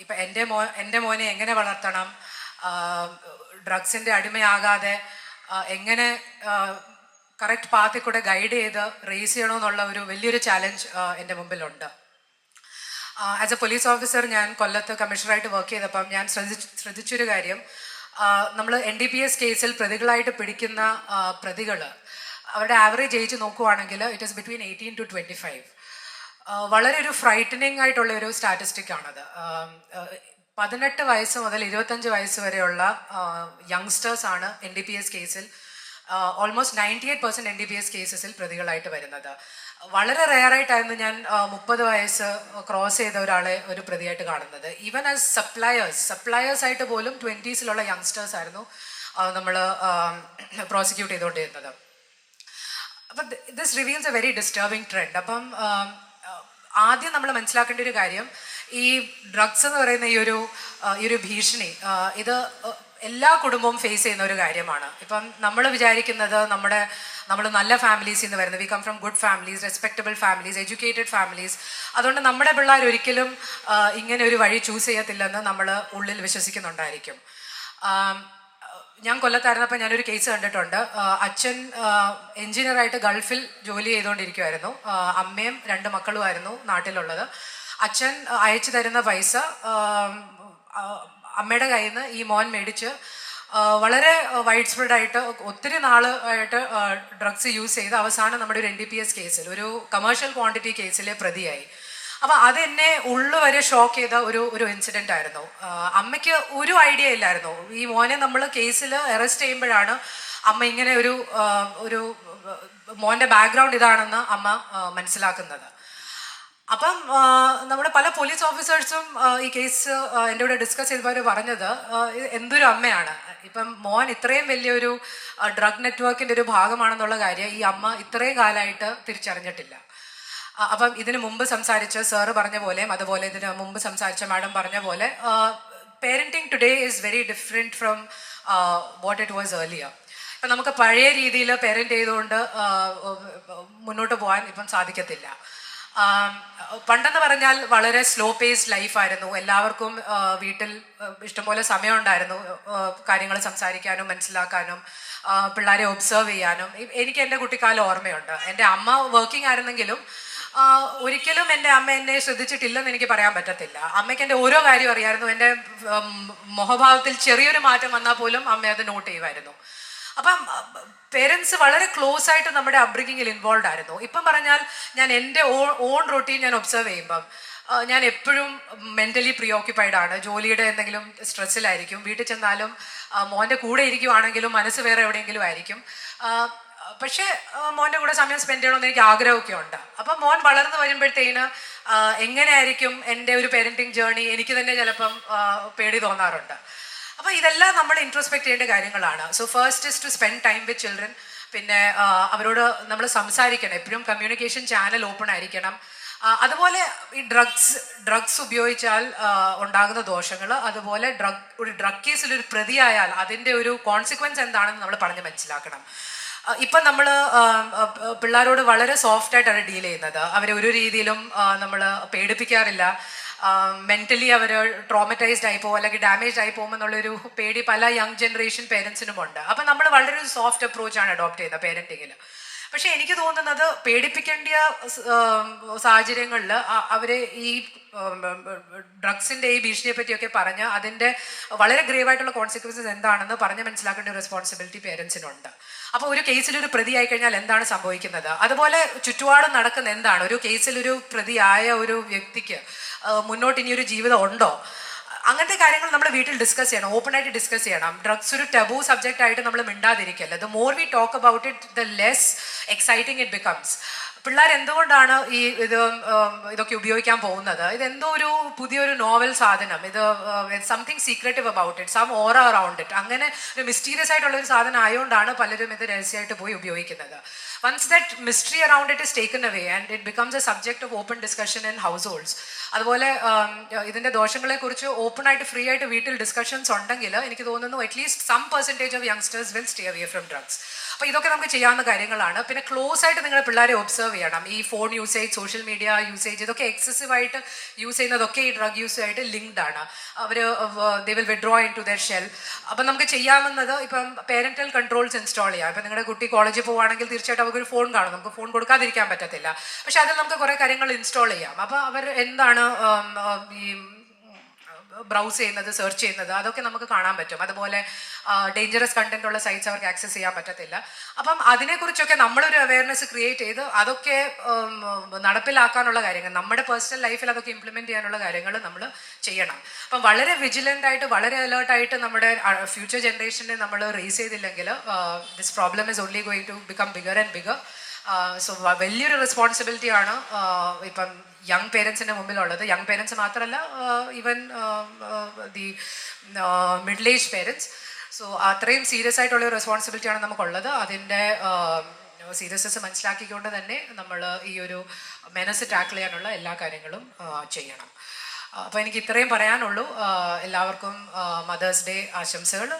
ഇപ്പം എന്റെ മോ എന്റെ മോനെ എങ്ങനെ വളർത്തണം? ഡ്രഗ്സിന്റെ അടിമയാകാതെ എങ്ങനെ കറക്റ്റ് പാത്തിൽ കൂടെ ഗൈഡ് ചെയ്ത് റേസ് ചെയ്യണമെന്നുള്ള ഒരു വലിയൊരു ചാലഞ്ച് എന്റെ മുമ്പിലുണ്ട്. ആസ് എ പോലീസ് ഓഫീസർ ഞാൻ കൊല്ലത്ത് കമ്മീഷണറായിട്ട് വർക്ക് ചെയ്തപ്പം ഞാൻ ശ്രദ്ധിച്ച് ശ്രദ്ധിച്ചൊരു കാര്യം. നമ്മൾ എൻ ഡി പി എസ് കേസിൽ പ്രതികളായിട്ട് പിടിക്കുന്ന പ്രതികൾ അവരുടെ ആവറേജ് ഏജ് നോക്കുവാണെങ്കിൽ it is between eighteen to twenty five വളരെ ഒരു ഫ്രൈറ്റനിങ് ആയിട്ടുള്ള ഒരു സ്റ്റാറ്റിസ്റ്റിക് ആണത്. പതിനെട്ട് വയസ്സ് മുതൽ ഇരുപത്തഞ്ച് വയസ്സ് വരെയുള്ള യങ്സ്റ്റേഴ്സ് ആണ് എൻ ഡി പി എസ് കേസിൽ almost ninety eight percent N D P S കേസസിൽ പ്രതികളായിട്ട് വരുന്നത്. വളരെ റെയറായിട്ടായിരുന്നു ഞാൻ മുപ്പത് വയസ്സ് ക്രോസ് ചെയ്ത ഒരാളെ ഒരു പ്രതിയായിട്ട് കാണുന്നത്. ഈവൻ ആസ് സപ്ലയേഴ്സ് സപ്ലയേഴ്സ് ആയിട്ട് പോലും ട്വന്റീസിലുള്ള യങ്സ്റ്റേഴ്സ് ആയിരുന്നു നമ്മൾ പ്രോസിക്യൂട്ട് ചെയ്തുകൊണ്ടിരുന്നത്. അപ്പം this reveals a very disturbing trend അപ്പം ആദ്യം നമ്മൾ മനസ്സിലാക്കേണ്ട ഒരു കാര്യം ഈ ഡ്രഗ്സ് എന്ന് പറയുന്ന ഈ ഒരു ഈ ഒരു ഭീഷണി ഇത് എല്ലാ കുടുംബവും ഫേസ് ചെയ്യുന്ന ഒരു കാര്യമാണ്. ഇപ്പം നമ്മൾ വിചാരിക്കുന്നത് നമ്മുടെ നമ്മൾ നല്ല ഫാമിലീസിൽ നിന്ന് വരുന്നത് we come from good families respectable families educated families അതുകൊണ്ട് നമ്മുടെ പിള്ളേർ ഒരിക്കലും ഇങ്ങനെ ഒരു വഴി ചൂസ് ചെയ്യത്തില്ലെന്ന് നമ്മൾ ഉള്ളിൽ വിശ്വസിക്കുന്നുണ്ടായിരിക്കും. ഞാൻ കൊല്ലത്തായിരുന്നപ്പോൾ ഞാനൊരു കേസ് കണ്ടിട്ടുണ്ട്. അച്ഛൻ എഞ്ചിനീയറായിട്ട് ഗൾഫിൽ ജോലി ചെയ്തുകൊണ്ടിരിക്കുമായിരുന്നു അമ്മയും രണ്ട് മക്കളുമായിരുന്നു നാട്ടിലുള്ളത്. അച്ഛൻ അയച്ചു തരുന്ന പൈസ അമ്മയുടെ കയ്യിൽ നിന്ന് ഈ മോൻ മേടിച്ച് വളരെ വൈഡ് സ്പ്രെഡ് ആയിട്ട് ഒത്തിരി നാൾ ആയിട്ട് ഡ്രഗ്സ് യൂസ് ചെയ്ത് അവസാനം നമ്മുടെ ഒരു എൻ ഡി പി എസ് കേസിൽ ഒരു കമേഴ്ഷ്യൽ ക്വാണ്ടിറ്റി കേസിലെ പ്രതിയായി. അപ്പൊ അതെന്നെ എന്നെ ഉള്ളു വരെ ഷോക്ക് ചെയ്ത ഒരു ഒരു ഇൻസിഡന്റ് ആയിരുന്നു. അമ്മയ്ക്ക് ഒരു ഐഡിയ ഇല്ലായിരുന്നു. ഈ മോനെ നമ്മൾ കേസിൽ അറസ്റ്റ് ചെയ്യുമ്പോഴാണ് അമ്മ ഇങ്ങനെ ഒരു ഒരു മോന്റെ ബാക്ക്ഗ്രൗണ്ട് ഇതാണെന്ന് അമ്മ മനസ്സിലാക്കുന്നത്. അപ്പം നമ്മുടെ പല പോലീസ് ഓഫീസേഴ്സും ഈ കേസ് എന്റെ കൂടെ ഡിസ്കസ് ചെയ്തപ്പോൾ അവർ പറഞ്ഞത് എന്തൊരു അമ്മയാണ്. ഇപ്പം മോൻ ഇത്രയും വലിയൊരു ഡ്രഗ് നെറ്റ്വർക്കിന്റെ ഒരു ഭാഗമാണെന്നുള്ള കാര്യം ഈ അമ്മ ഇത്രയും കാലമായിട്ട് തിരിച്ചറിഞ്ഞിട്ടില്ല. അപ്പം ഇതിന് മുമ്പ് സംസാരിച്ച സാറ് പറഞ്ഞ പോലെ അതുപോലെ ഇതിന് മുമ്പ് സംസാരിച്ച മാഡം പറഞ്ഞ പോലെ parenting today is very different from what it was earlier ഇപ്പം നമുക്ക് പഴയ രീതിയിൽ പേരന്റ് ചെയ്തുകൊണ്ട് മുന്നോട്ട് പോകാൻ ഇപ്പം സാധിക്കത്തില്ല. പണ്ടെന്ന് പറഞ്ഞാൽ വളരെ സ്ലോ പേസ്ഡ് ലൈഫായിരുന്നു എല്ലാവർക്കും വീട്ടിൽ ഇഷ്ടംപോലെ സമയമുണ്ടായിരുന്നു കാര്യങ്ങൾ സംസാരിക്കാനും മനസ്സിലാക്കാനും പിള്ളേരെ ഒബ്സർവ് ചെയ്യാനും. എനിക്ക് എന്റെ കുട്ടിക്കാലം ഓർമ്മയുണ്ട്. എന്റെ അമ്മ വർക്കിംഗ് ആയിരുന്നെങ്കിലും ഒരിക്കലും എന്റെ അമ്മ എന്നെ ശ്രദ്ധിച്ചിട്ടില്ലെന്ന് എനിക്ക് പറയാൻ പറ്റത്തില്ല. അമ്മയ്ക്ക് എന്റെ ഓരോ കാര്യം അറിയായിരുന്നു. എന്റെ മുഖഭാവത്തിൽ ചെറിയൊരു മാറ്റം വന്നാൽ പോലും അമ്മ അത് നോട്ട് ചെയ്യുമായിരുന്നു. അപ്പം പേരൻസ് വളരെ ക്ലോസ് ആയിട്ട് നമ്മുടെ അബ്രിങ്ങിങ്ങിൽ ഇൻവോൾവ് ആയിരുന്നു. ഇപ്പം പറഞ്ഞാൽ ഞാൻ എന്റെ ഓൺ ഓൺ റൊട്ടീൻ ഞാൻ ഒബ്സർവ് ചെയ്യുമ്പം ഞാൻ എപ്പോഴും മെന്റലി പ്രീ ആണ്. ജോലിയുടെ എന്തെങ്കിലും സ്ട്രെസ്സിലായിരിക്കും വീട്ടിൽ ചെന്നാലും മോന്റെ കൂടെ ഇരിക്കുവാണെങ്കിലും മനസ്സ് വേറെ എവിടെയെങ്കിലും ആയിരിക്കും. പക്ഷേ മോന്റെ കൂടെ സമയം സ്പെൻഡ് ചെയ്യണമെന്ന് എനിക്ക് ആഗ്രഹമൊക്കെ ഉണ്ട് അപ്പം മോൻ വളർന്നു വരുമ്പോഴത്തേന് എങ്ങനെയായിരിക്കും എന്റെ ഒരു പേരന്റിങ് ജേർണി എനിക്ക് തന്നെ ചിലപ്പം പേടി തോന്നാറുണ്ട്. അപ്പോൾ ഇതെല്ലാം നമ്മൾ ഇൻട്രോസ്പെക്ട് ചെയ്യേണ്ട കാര്യങ്ങളാണ്. So first is to spend time with children പിന്നെ അവരോട് നമ്മൾ സംസാരിക്കണം. എപ്പോഴും കമ്മ്യൂണിക്കേഷൻ ചാനൽ ഓപ്പൺ ആയിരിക്കണം. അതുപോലെ ഈ ഡ്രഗ്സ് ഡ്രഗ്സ് ഉപയോഗിച്ചാൽ ഉണ്ടാകുന്ന ദോഷങ്ങൾ അതുപോലെ ഡ്രഗ് ഒരു ഡ്രഗ് കേസിൽ ഒരു പ്രതിയായാൽ അതിന്റെ ഒരു കോൺസിക്വൻസ് എന്താണെന്ന് നമ്മൾ പറഞ്ഞ് മനസ്സിലാക്കണം. ഇപ്പം നമ്മൾ പിള്ളേരോട് വളരെ സോഫ്റ്റ് ആയിട്ടാണ് ഡീൽ ചെയ്യുന്നത്. അവരെ ഒരു രീതിയിലും നമ്മൾ പേടിപ്പിക്കാറില്ല. മെന്റലി അവർ ട്രോമറ്റൈസ്ഡ് ആയി പോകും അല്ലെങ്കിൽ ഡാമേജ് ആയി പോകും പോകുമെന്നുള്ളൊരു പേടി പല യങ് ജനറേഷൻ പേരൻസിനും ഉണ്ട്. അപ്പം നമ്മൾ വളരെ സോഫ്റ്റ് അപ്രോച്ച് ആണ് അഡോപ്റ്റ് ചെയ്യുന്നത് പേരന്റിങ്ങിൽ പക്ഷെ എനിക്ക് തോന്നുന്നത് പേടിപ്പിക്കേണ്ട സാഹചര്യങ്ങളിൽ അവരെ ഈ ഡ്രഗ്സിന്റെ ഈ ഭീഷണിയെ പറ്റിയൊക്കെ പറഞ്ഞ് അതിന്റെ വളരെ ഗ്രേവ് ആയിട്ടുള്ള കോൺസിക്വൻസസ് എന്താണെന്ന് പറഞ്ഞ് മനസ്സിലാക്കേണ്ട റെസ്പോൺസിബിലിറ്റി പേരൻസിനുണ്ട് അപ്പോൾ ഒരു കേസിൽ ഒരു പ്രതി ആയി കഴിഞ്ഞാൽ എന്താണ് സംഭവിക്കുന്നത്? അതുപോലെ ചുറ്റുപാടും നടക്കുന്ന എന്താണ്? ഒരു കേസിൽ ഒരു പ്രതിയായ ഒരു വ്യക്തിക്ക് മുന്നോട്ട് ഒരു ജീവിതം ഉണ്ടോ? അങ്ങനത്തെ കാര്യങ്ങൾ നമ്മൾ വീട്ടിൽ ഡിസ്കസ് ചെയ്യണം ഓപ്പൺ ആയിട്ട് ഡിസ്കസ് ചെയ്യണം. ഡ്രഗ്സ് ഒരു ടബു സബ്ജക്റ്റ് ആയിട്ട് നമ്മൾ മിണ്ടാതിരിക്കല്ല. The more we talk about it the less exciting it becomes പിള്ളേർ എന്തുകൊണ്ടാണ് ഈ ഇത് ഇതൊക്കെ ഉപയോഗിക്കാൻ പോകുന്നത്? ഇത് എന്തോ ഒരു പുതിയൊരു നോവൽ സാധനം. ഇത് something secretive about it some aura around it അങ്ങനെ ഒരു മിസ്റ്റീരിയസ് ആയിട്ടുള്ള ഒരു സാധനം ആയതുകൊണ്ടാണ് പലരും ഇത് രഹസ്യമായിട്ട് പോയി ഉപയോഗിക്കുന്നത്. Once that mystery around it is taken away and it becomes a subject of open discussion in household അതുപോലെ ഇതിന്റെ ദോഷങ്ങളെക്കുറിച്ച് കുറിച്ച് ഓപ്പൺ ആയിട്ട് ഫ്രീ ആയിട്ട് വീട്ടിൽ ഡിസ്കഷൻസ് ഉണ്ടെങ്കിൽ എനിക്ക് തോന്നുന്നു at least some percentage of youngsters will stay away from drugs അപ്പോൾ ഇതൊക്കെ നമുക്ക് ചെയ്യാവുന്ന കാര്യങ്ങളാണ്. പിന്നെ ക്ലോസ് ആയിട്ട് നിങ്ങളെ പിള്ളേരെ ഒബ്സർവ് ചെയ്യണം. ഈ phone usage social media usage ഇതൊക്കെ എക്സസീവ് ആയിട്ട് യൂസ് ചെയ്യുന്നതൊക്കെ ഈ ഡ്രഗ് യൂസുമായിട്ട് ലിങ്ക്ഡ് ആണ്. അവർ they will withdraw into their shell അപ്പം നമുക്ക് ചെയ്യാവുന്നത് ഇപ്പം പേരന്റൽ കൺട്രോൾസ് ഇൻസ്റ്റാൾ ചെയ്യാം. ഇപ്പം നിങ്ങളുടെ കുട്ടി കോളേജിൽ പോവുകയാണെങ്കിൽ തീർച്ചയായിട്ടും അവർക്ക് ഒരു ഫോൺ കാണും. നമുക്ക് ഫോൺ കൊടുക്കാതിരിക്കാൻ പറ്റത്തില്ല. പക്ഷെ അതിൽ നമുക്ക് കുറേ കാര്യങ്ങൾ ഇൻസ്റ്റാൾ ചെയ്യാം. അപ്പോൾ അവർ എന്താണ് ഈ ബ്രൗസ് ചെയ്യുന്നത് സെർച്ച് ചെയ്യുന്നത് അതൊക്കെ നമുക്ക് കാണാൻ പറ്റും. അതുപോലെ ഡേഞ്ചറസ് കണ്ടന്റ് ഉള്ള സൈറ്റ്സ് അവർക്ക് ആക്സസ് ചെയ്യാൻ പറ്റത്തില്ല. അപ്പം അതിനെക്കുറിച്ചൊക്കെ നമ്മളൊരു അവയർനെസ് ക്രിയേറ്റ് ചെയ്ത് അതൊക്കെ നടപ്പിലാക്കാനുള്ള കാര്യങ്ങൾ നമ്മുടെ പേഴ്സണൽ ലൈഫിൽ അതൊക്കെ ഇംപ്ലിമെന്റ് ചെയ്യാനുള്ള കാര്യങ്ങൾ നമ്മൾ ചെയ്യണം. അപ്പം വളരെ വിജിലന്റ് ആയിട്ട് വളരെ അലേർട്ടായിട്ട് നമ്മുടെ ഫ്യൂച്ചർ ജനറേഷനെ നമ്മൾ റേസ് ചെയ്തില്ലെങ്കിൽ this problem is only going to become bigger and bigger so വലിയൊരു റെസ്പോൺസിബിലിറ്റിയാണ് ഇപ്പം യങ് പേരൻസിന്റെ മുമ്പിലുള്ളത്. യങ് പേരൻസ് മാത്രമല്ല even the middle age parents so അത്രയും സീരിയസ് ആയിട്ടുള്ള ഒരു റെസ്പോൺസിബിലിറ്റിയാണ് നമുക്കുള്ളത്. അതിന്റെ സീരിയസ്നെസ് മനസ്സിലാക്കിക്കൊണ്ട് തന്നെ നമ്മൾ ഈ ഒരു മെനസ് ടാക്കിൾ ചെയ്യാനുള്ള എല്ലാ കാര്യങ്ങളും ചെയ്യണം. അപ്പോൾ എനിക്ക് ഇത്രയും പറയാനുള്ളൂ. എല്ലാവർക്കും മദേഴ്സ് ഡേ ആശംസകൾ